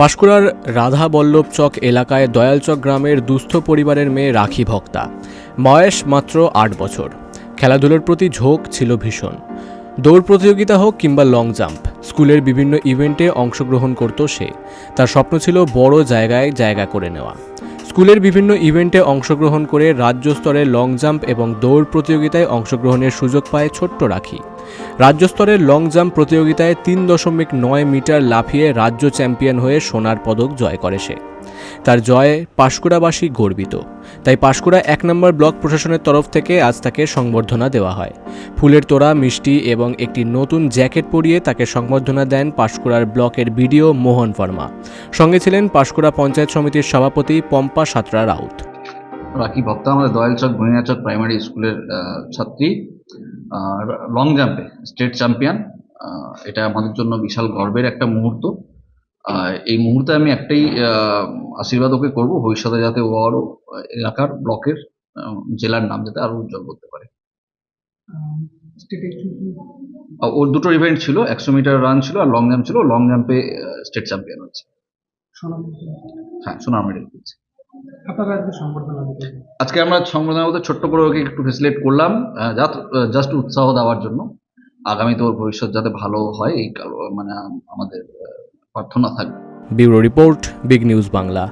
পাঁশকুড়ার রাধা বল্লভ চক এলাকায় দয়ালচক গ্রামের দুস্থ পরিবারের মেয়ে রাখি ভক্তা। বয়স মাত্র আট বছর। খেলাধুলোর প্রতি ঝোঁক ছিল ভীষণ। দৌড় প্রতিযোগিতা হোক কিংবা লং জাম্প, স্কুলের বিভিন্ন ইভেন্টে অংশগ্রহণ করত সে। তার স্বপ্ন ছিল বড় জায়গায় জায়গা করে নেওয়া। স্কুলের বিভিন্ন ইভেন্টে অংশগ্রহণ করে রাজ্য স্তরে লং জাম্প এবং দৌড় প্রতিযোগিতায় অংশগ্রহণের সুযোগ পায় ছোট্ট রাখি। রাজ্য স্তরের লং জাম্প প্রতিযোগিতায় তিন দশমিক নয় মিটার লাফিয়ে রাজ্য চ্যাম্পিয়ন হয়ে সোনার পদক জয় করে সে। তার জয়ে পাঁশকুড়াবাসী গর্বিত। তাই পাঁশকুড়া এক নম্বর ব্লক প্রশাসনের তরফ থেকে আজ তাকে সংবর্ধনা দেওয়া হয়। ফুলের তোড়া, মিষ্টি এবং একটি নতুন জ্যাকেট পরিয়ে তাকে সংবর্ধনা দেন পাঁশকুড়ার ব্লকের বিডিও মোহন বর্মা। সঙ্গে ছিলেন পাঁশকুড়া পঞ্চায়েত সমিতির সভাপতি পম্পা সাতরা রাউত। রাখি ভক্তা আমাদের দয়াল চক দয়ালচক গণিয়াচক প্রাইমারি স্কুলের ছাত্রী। লং জাম্পে স্টেট চ্যাম্পিয়ন এটা আমাদের জন্য বিশাল গর্বের একটা মুহূর্ত। এই মুহূর্তে আমি একটাই আশীর্বাদ ওকে করব ভবিষ্যতে যাতে ও আরও এলাকার ব্লকের জেলার নাম যাতে আরও উজ্জ্বল করতে পারে। ওর দুটো ইভেন্ট ছিল একশো মিটার রান ছিল আর লং জাম্প ছিল। লং জাম্পে স্টেট চ্যাম্পিয়ন হচ্ছে। হ্যাঁ সোনার মেডেল পেয়েছে আজকে সংবর্ধনা আমরা সংবর্ধনার মধ্যে ছোট্ট করে ওকে একটু ফেসিলেট করলাম জাস্ট উৎসাহ দেওয়ার জন্য। আগামীতে ওর ভবিষ্যৎ যাতে ভালো হয় এই মানে আমাদের প্রার্থনা থাকবে। Bureau report big news Bangla.